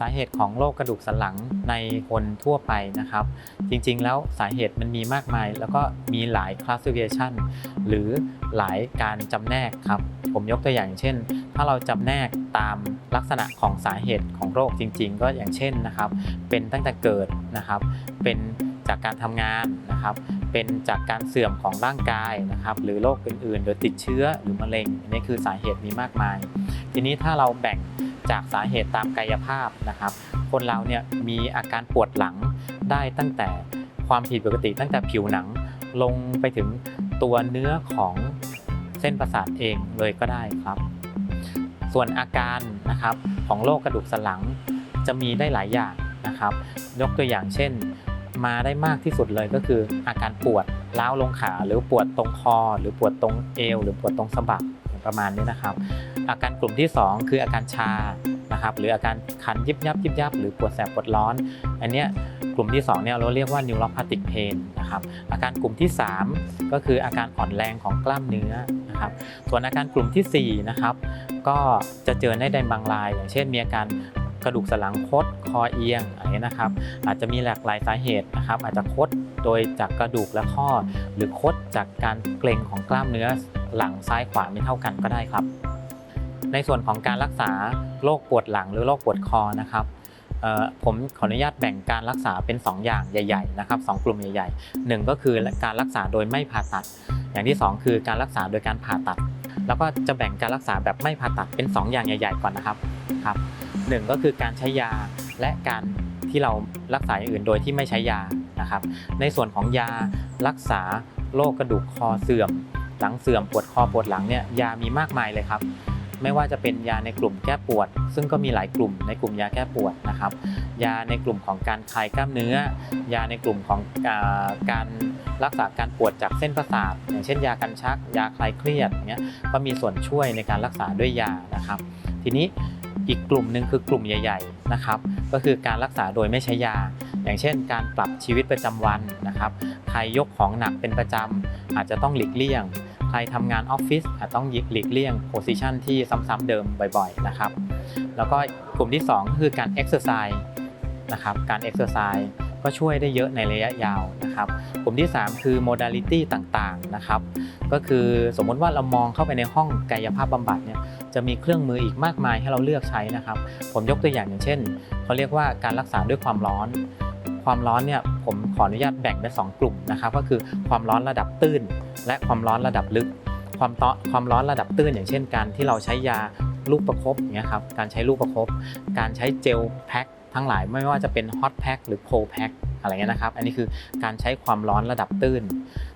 สาเหตุของโรคกระดูกสันหลังในคนทั่วไปนะครับ จริงๆ แล้วสาเหตุมันมีมากมาย แล้วก็มีหลาย classification หรือหลายการจำแนกครับ ผมยกตัวอย่างเช่น ถ้าเราจำแนกตามลักษณะของสาเหตุของโรคจริง ๆ ก็อย่างเช่นนะครับ เป็นตั้งแต่เกิดนะครับ เป็นจากการทำงานนะครับ เป็นจากการเสื่อมของร่างกายนะครับ หรือโรคอื่นๆหรือติดเชื้อหรือมะเร็งอันนี้คือสาเหตุมีมากมาย ทีนี้ถ้าเราแบ่ง จากสาเหตุตามกายภาพนะครับ คนเราเนี่ยมีอาการปวดหลังได้ตั้งแต่ความผิดปกติตั้งแต่ผิวหนังลงไปถึงตัวเนื้อของเส้นประสาทเองเลยก็ได้ครับ ส่วนอาการนะครับของโรคกระดูกสันหลังจะมีได้หลายอย่างนะครับ ยกตัวอย่างเช่น มาได้มากที่สุดเลยก็คืออาการปวดล้าวลงขาหรือปวดตรงคอ หรือปวดตรงเอว หรือปวดตรงสะบัก ประมาณนี้นะครับ อาการกลุ่มที่ 2 คืออาการชานะครับหรืออาการคันยิบยับยิบยับหรือปวดแสบปวดร้อน อันเนี้ยกลุ่มที่2เนี่ยเราเรียกว่า neuropathic pain นะครับอาการกลุ่มที่ 3 ก็คืออาการอ่อนแรงของกล้ามเนื้อนะครับส่วนอาการกลุ่มทีสี่4นะครับก็จะเจอได้ในบางราย อย่างเช่นมีอาการ กระดูกสันหลังคดคอเอียงอะไรนะครับอาจจะมีหลากหลายสาเหตุนะครับอาจจะคดโดยจากกระดูกและข้อ หรือคดจากการเกร็งของกล้ามเนื้อหลังซ้ายขวาไม่เท่ากันก็ได้ครับ ในส่วนของการรักษาโรคปวดหลังหรือโรคปวดคอนะครับผมขออนุญาตแบ่งการรักษาเป็น 2 อย่างใหญ่ ๆ นะครับสองกลุ่มใหญ่ๆหนึ่งก็คือการรักษาโดยไม่ผ่าตัด อย่างที่ 2 คือการรักษาโดยการผ่าตัด แล้วก็จะแบ่งการรักษาแบบไม่ผ่าตัดเป็น 2 อย่างใหญ่ ๆ ก่อนนะครับครับ หนึ่งก็คือการใช้ยาและการที่เรารักษาอย่างอื่นโดยที่ไม่ใช้ยานะครับ ในส่วนของยารักษาโรคกระดูกคอเสื่อม หลังเสื่อมปวดคอปวดหลังเนี่ยยามีมากมายเลยครับ ไม่ว่าจะเป็นยาในกลุ่มแก้ปวด ซึ่งก็มีหลายกลุ่มในกลุ่มยาแก้ปวดนะครับ ยาในกลุ่มของการคลายกล้ามเนื้อ ยาในกลุ่มของอการรักษาการปวดจากเส้นประสาทอย่างเช่น ยากันชัก ยาคลายเครียดอย่างเงี้ยก็มีส่วนช่วยในการรักษาด้วยยานะครับ ทีนี้ อีกกลุ่มหนึ่งคือกลุ่มใหญ่ๆนะครับก็คือการรักษาโดยไม่ใช้ยา อย่างเช่น การปรับชีวิตประจำวันนะครับใครยกของหนักเป็นประจำอาจจะต้องหลีกเลี่ยง ใครทำงานออฟฟิศอาจต้องหลีกเลี่ยงโพสิชันที่ซ้ำๆเดิมบ่อยๆนะครับแล้วก็กลุ่มที่2คือการเอ็กซ์ไซส์นะครับการเอ็กซ์ไซส์ ก็ช่วยได้เยอะในระยะยาวนะครับกลุ่มที่ 3 คือโมด a ลิตี้ต่างๆนะครับก็คือสมมติว่าเรามองเข้าไปในห้องกายภาพบำบัดเนี่ยจะมีเครื่องมืออีกมากมายให้เราเลือกใช้นะครับ ผมยกตัวอย่างอย่างเช่นเขาเรียกว่าการรักษาด้วยความร้อน ความร้อนเนี่ยผมขออนุญาตแบ่งเป็นสองกลุ่มนะครับก็คือความร้อนระดับตื้น และความร้อนระดับลึก ความตอความร้อนระดับตื้น อย่างเช่น การที่เราใช้ยาลูกประคบเงี้ยครับการใช้ลูกประคบการใช้เจลแพ็ค ทั้งหลายไม่ว่าจะเป็นฮอตแพ็คหรือโคแพ็คอะไรเงี้ยนะครับ อันนี้คือการใช้ความร้อนระดับตื้น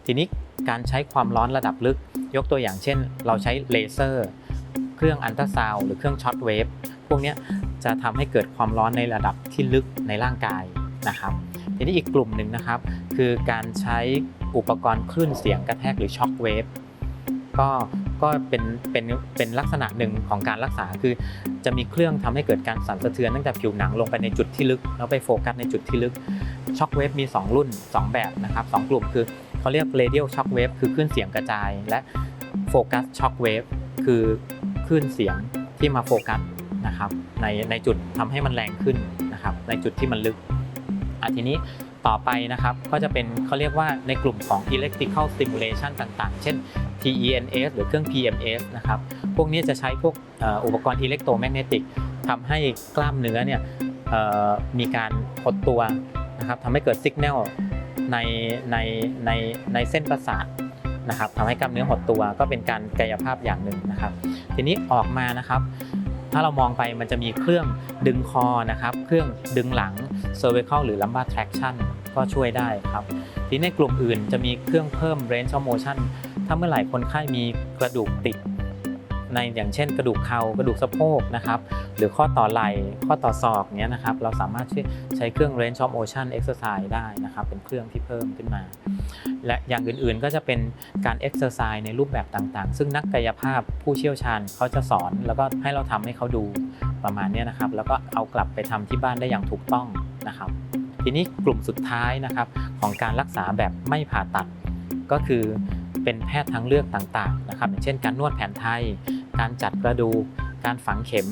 ทีนี้การใช้ความร้อนระดับลึก ยกตัวอย่างเช่น เราใช้เลเซอร์ เครื่องอันตราซาวด์หรือเครื่องช็อตเวฟพวกเนี้ยจะทำให้เกิดความร้อนในระดับที่ลึกในร่างกายนะครับทีนี้อีกกลุ่มหนึ่งนะครับ คือการใช้อุปกรณ์คลื่นเสียงกระแทกหรือช็อคเวฟก็ ก็เป็นเป็นเป็นลักษณะหนึ่งของการรักษาคือจะมีเครื่องทำให้เกิดการสั่นสะเทือนตั้งแต่ผิวหนังลงไปในจุดที่ลึก แล้วไปโฟกัสในจุดที่ลึกช็อคเวฟมี 2 รุ่น 2 แบบนะครับสองกลุ่มคือเขาเรียก radial shock wave คือคลื่นเสียงกระจาย และโฟกัสช็อคเวฟคือคลื่นเสียงที่มาโฟกัสนะครับในในจุดทำให้มันแรงขึ้นนะครับในจุดที่มันลึกอะทีนี้ ต่อไปนะครับ ก็จะเป็นเขาเรียกว่าในกลุ่มของ electrical stimulation ต่างๆ เช่น TENS หรือเครื่อง PMS นะครับ พวกนี้จะใช้พวกอุปกรณ์อิเล็กโทรแมกเนติกทำให้กล้ามเนื้อเนี่ยมีการหดตัวนะครับทำให้เกิดสัญญาณในในในในเส้นประสาทนะครับทำให้กล้ามเนื้อหดตัวก็เป็นการกายภาพอย่างหนึ่งนะครับ ทีนี้ออกมานะครับ ถ้าเรามองไปมันจะมีเครื่องดึงคอนะครับ เครื่องดึงหลัง cervical หรือ lumbar traction ก็ช่วยได้ครับ ทีในกลุ่มอื่นจะมีเครื่องเพิ่ม range of motion ถ้าเมื่อไหร่คนไข้มีกระดูกติด ในอย่างเช่นกระดูกเข่ากระดูกสะโพกนะครับหรือข้อต่อไหล่ข้อต่อศอกเนี้ยนะครับเราสามารถใช้เครื่อง range of motion exercise ได้นะครับเป็นเครื่องที่เพิ่มขึ้นมา และอย่างอื่นๆก็จะเป็นการ exercise ในรูปแบบต่างๆ ซึ่งนักกายภาพผู้เชี่ยวชาญเขาจะสอน แล้วก็ให้เราทำให้เขาดูประมาณเนี้ยนะครับ แล้วก็เอากลับไปทำที่บ้านได้อย่างถูกต้องนะครับ ทีนี้กลุ่มสุดท้ายนะครับของการรักษาแบบไม่ผ่าตัดก็คือเป็นแพทย์ทางเลือกต่างๆนะครับอย่างเช่นการนวดแผนไทย การจัดกระดูกการฝังเข็ม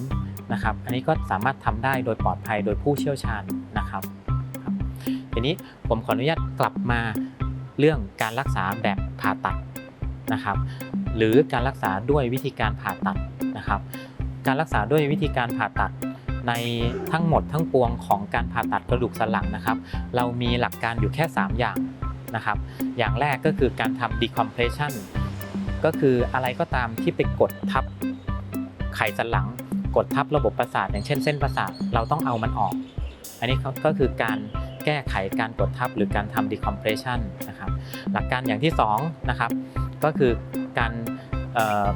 นะครับ อันนี้ก็สามารถทำได้โดยปลอดภัยโดยผู้เชี่ยวชาญนะครับครับทีนี้ผมขออนุญาตกลับมาเรื่องการรักษาแบบผ่าตัดนะครับ หรือการรักษาด้วยวิธีการผ่าตัดนะครับ การรักษาด้วยวิธีการผ่าตัดในทั้งหมดทั้งปวงของการผ่าตัดกระดูกสันหลังนะครับ เรามีหลักการอยู่แค่ 3 อย่างนะครับ อย่างแรกก็คือการทำ decompression ก็คืออะไรก็ตามที่ไปกดทับไขสันหลัง กดทับระบบประสาท อย่างเช่นเส้นประสาทเราต้องเอามันออก อันนี้ก็คือการแก้ไขการกดทับหรือการทำ decompression นะครับหลักการอย่างที่2นะครับก็คือการ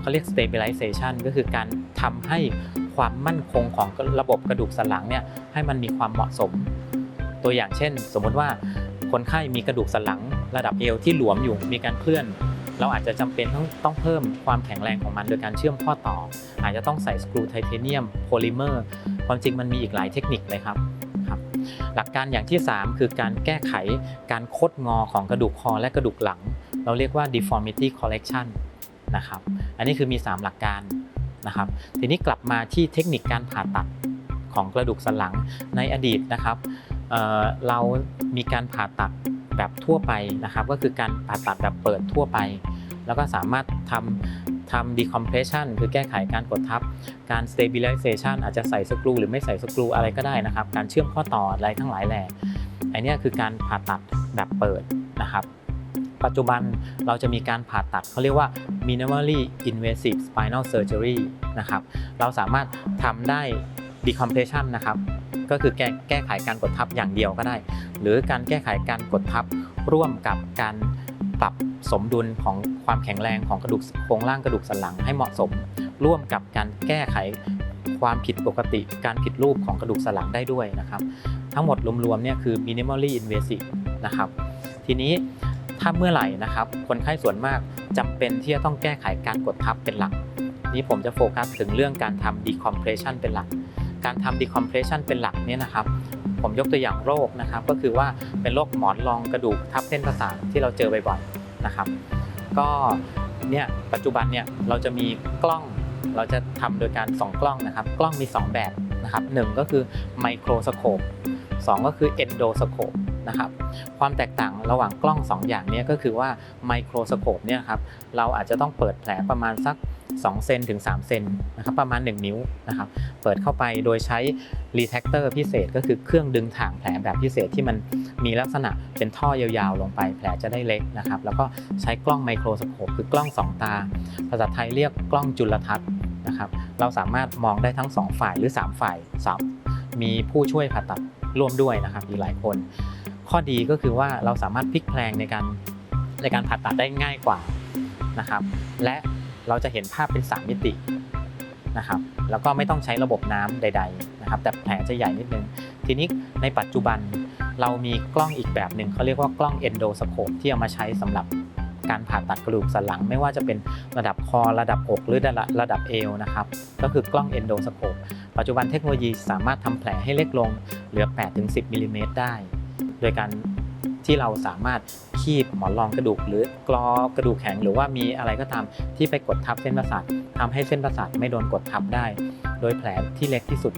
เขาเรียก stabilization ก็คือการทำให้ความมั่นคงของระบบกระดูกสันหลังเนี่ยให้มันมีความเหมาะสม ตัวอย่างเช่น สมมติว่าคนไข้มีกระดูกสันหลังระดับเอวที่หลวมอยู่มีการเคลื่อน เราอาจจะจำเป็นต้องต้องเพิ่มความแข็งแรงของมันโดยการเชื่อมข้อต่อ อาจจะต้องใส่สกรูไทเทเนียมโพลิเมอร์ความจริงมันมีอีกหลายเทคนิคเลยครับครับ หลักการอย่างที่ 3 คือการแก้ไขการคดงอของกระดูกคอและกระดูกหลัง เราเรียกว่า deformity correction นะครับอันนี้คือมี 3 หลักการนะครับทีนี้กลับมาที่เทคนิคการผ่าตัดของกระดูกสันหลังในอดีตนะครับเเรามีการผ่าตัด แบบทั่วไปนะครับ ก็คือการผ่าตัดแบบเปิดทั่วไป แล้วก็สามารถทำทำ decompression คือแก้ไขการกดทับ การ stabilization อาจจะใส่สกรูหรือไม่ใส่สกรูอะไรก็ได้นะครับ การเชื่อมข้อต่ออะไรทั้งหลายแหล่อันนี้คือการผ่าตัดแบบเปิดนะครับปัจจุบันเราจะมีการผ่าตัดเขาเรียกว่า minimally invasive spinal surgery นะครับ เราสามารถทำได้ decompression นะครับ ก็คือแก้แก้ไขการกดทับอย่างเดียวก็ได้ หรือการแก้ไขการกดทับร่วมกับการปรับสมดุลของความแข็งแรงของกระดูกโครงร่างกระดูกสันหลังให้เหมาะสม ร่วมกับการแก้ไขความผิดปกติ การผิดรูปของกระดูกสันหลังได้ด้วยนะครับ ทั้งหมดรวมๆเนี่ยคือ minimally invasive นะครับ ทีนี้ถ้าเมื่อไหร่นะครับ คนไข้ส่วนมากจำเป็นที่จะต้องแก้ไขการกดทับเป็นหลัก นี้ผมจะโฟกัสถึงเรื่องการทำ decompression เป็นหลัก การทำ decompression เป็นหลักเนี่ยนะครับ ผมยกตัวอย่างโรคนะครับ ก็คือว่าเป็นโรคหมอนรองกระดูกทับเส้นประสาทที่เราเจอบ่อยๆนะครับ ก็เนี่ยปัจจุบันเนี่ยเราจะมีกล้องเราจะทำโดยการส่องกล้องนะครับ กล้องมี 2 แบบนะครับหนึ่งก็คือไมโครสโคปสองก็คือเอนโดสโคป นะครับความแตกต่างระหว่างกล้อง 2 อย่างนี้ก็คือว่าไมโครสโคปเนี่ยครับเราอาจจะต้องเปิดแผลประมาณสัก2เซนถึง3เซนนะครับประมาณ 1 นิ้วนะครับเปิดเข้าไปโดยใช้รีแทคเตอร์พิเศษ ก็คือเครื่องดึงถ่างแผลแบบพิเศษที่มันมีลักษณะเป็นท่อยาวๆ ลงไปแผลจะได้เล็กนะครับแล้วก็ใช้กล้องไมโครสโคปคือกล้อง 2 ตา ภาษาไทยเรียกกล้องจุลทรรศน์นะครับเราสามารถมองได้ทั้ง 2 ฝ่ายหรือ 3 ฝ่ายสามมีผู้ช่วยผ่าตัดร่วมด้วยนะครับอีหลายคน ข้อดีก็คือว่าเราสามารถพลิกแพลงในการในการผ่าตัดได้ง่ายกว่านะครับ และเราจะเห็นภาพเป็น 3 มิตินะครับ แล้วก็ไม่ต้องใช้ระบบน้ำใด ๆ นะครับ แต่แผลจะใหญ่นิดนึง ทีนี้ในปัจจุบันเรามีกล้องอีกแบบหนึ่งเขาเรียกว่ากล้องเอนโดสโคปที่เอามาใช้สำหรับการผ่าตัดกระดูกสันหลัง ไม่ว่าจะเป็นระดับคอระดับอก หรือระดับระดับเอวนะครับ ก็คือกล้องเอนโดสโคปปัจจุบันเทคโนโลยีสามารถทำแผลให้เล็กลงเหลือ 8-10มิลลิเมตรได้ โดยการที่เราสามารถคีบหมอนรองกระดูกหรือกรอกระดูกแข็งหรือว่ามีอะไรก็ตามที่ไปกดทับเส้นประสาททำให้เส้นประสาทไม่โดนกดทับได้ โดยแผลที่เล็กที่สุด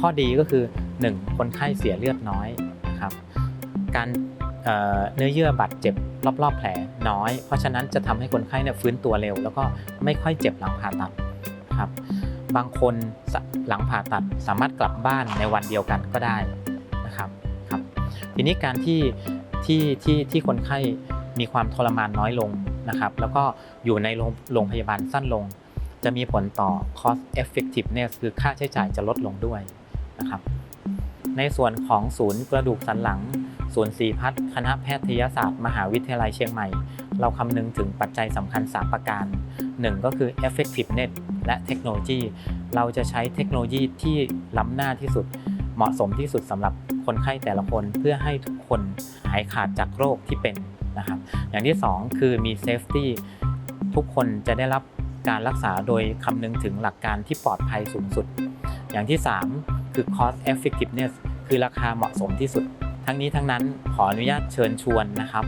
ข้อดีก็คือ 1. คนไข้เสียเลือดน้อยนะครับการเเนื้อเยื่อบาดเจ็บรอบๆแผลน้อย เพราะฉะนั้นจะทำให้คนไข้เนี่ยฟื้นตัวเร็ว แล้วก็ไม่ค่อยเจ็บหลังผ่าตัดครับบางคนหลังผ่าตัดสามารถกลับบ้านในวันเดียวกันก็ได้นะครับ ทีนี้การที่ที่ที่ที่คนไข้มีความทรมานน้อยลงนะครับ แล้วก็อยู่ในโรงงพยาบาลสั้นลง จะมีผลต่อ cost effectiveness คือค่าใช้จ่ายจะลดลงด้วยนะครับ ในส่วนของศูนย์กระดูกสันหลัง ศูนย์ศรีพัฒน์คณะแพทยศาสตร์ มหาวิทยาลัยเชียงใหม่ เราคำนึงถึงปัจจัยสำคัญ 3 ประการ 1 ก็คือ effectiveness และเทคโนโลยี เราจะใช้เทคโนโลยีที่ล้ำหน้าที่สุด เหมาะสมที่สุดสำหรับคนไข้แต่ละคนเพื่อให้ทุกคนหายขาดจากโรคที่เป็นนะครับอย่างที่ 2 คือมี safety ทุกคนจะได้รับการรักษาโดยคำนึงถึงหลักการที่ปลอดภัยสูงสุด อย่างที่ 3 คือ cost effectiveness คือราคาเหมาะสมที่สุด ทั้งนี้ทั้งนั้นขออนุญาตเชิญชวนนะครับ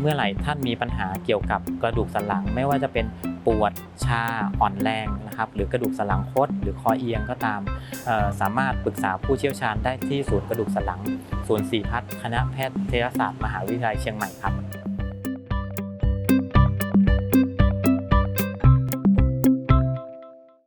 เมื่อไหร่ท่านมีปัญหาเกี่ยวกับกระดูกสันหลัง ไม่ว่าจะเป็นปวดชาอ่อนแรงนะครับหรือกระดูกสันหลังคดหรือคอเอียงก็ตาม สามารถปรึกษาผู้เชี่ยวชาญได้ที่ศูนย์กระดูกสันหลังศูนย์สี่พัฒน์คณะแพทยศาสตร์มหาวิทยาลัยเชียงใหม่ครับ